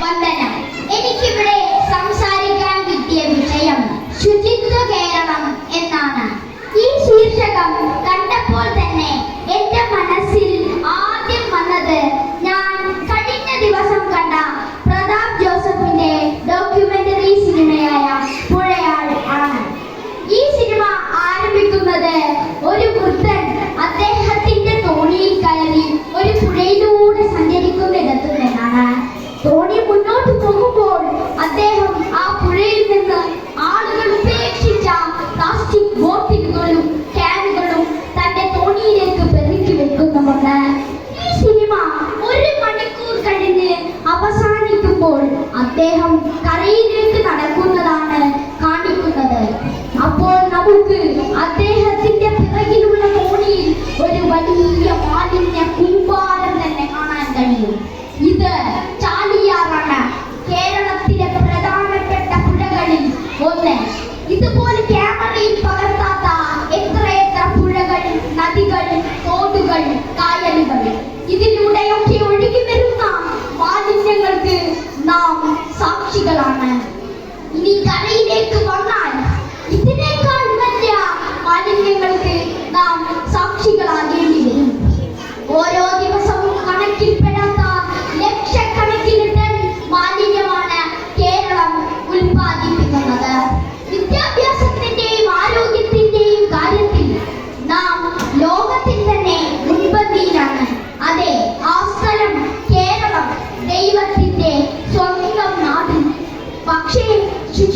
Quan. പറയുമ്പോൾ അദ്ദേഹം കരയിലേക്ക് നടക്കുന്നതാണ് കാണിക്കുന്നത്. അപ്പോൾ നമുക്ക് അദ്ദേഹത്തിന്റെ പിറകിലുള്ള കോണിയിൽ ഒരു വലിയ മാലിന്യ കുമ്പാരം തന്നെ കാണാൻ കഴിയും. ഇത് ചാലിയാറാണ്. കേരളത്തിലെ പ്രധാനപ്പെട്ട പുഴകളിൽ ഒന്ന്. ഇതുപോലെ நாம் சாட்சிகளான. நீ கரையிலேக்கு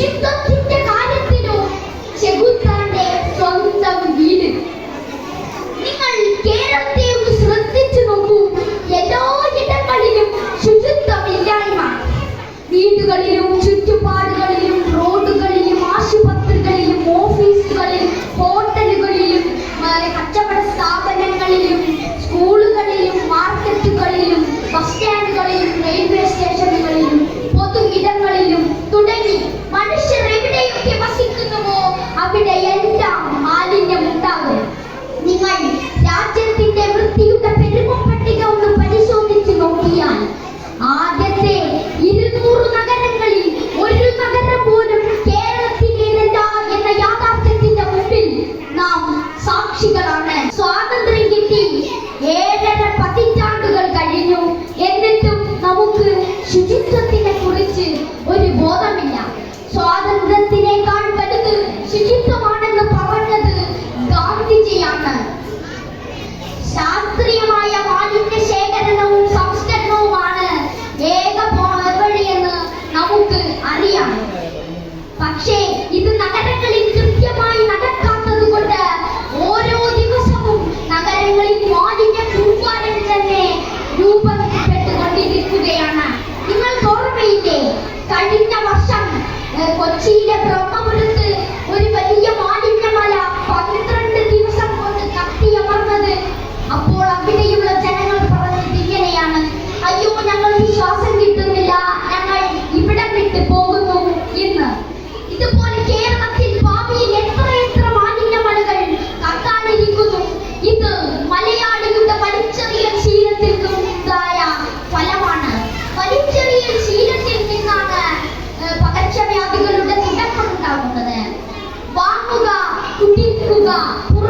চিন্তা 你怎么在这儿？ 보라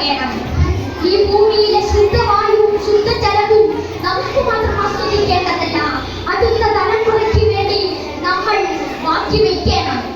വേണം. ഈ ഭൂമിയിലെ ശുദ്ധവായുവും ശുദ്ധജലവും നമുക്ക് മാത്രം ആസ്വദിക്കേണ്ടതല്ല. അടുത്ത തലമുറയ്ക്ക് വേണ്ടി നമ്മൾ മാറ്റിവെക്കണം.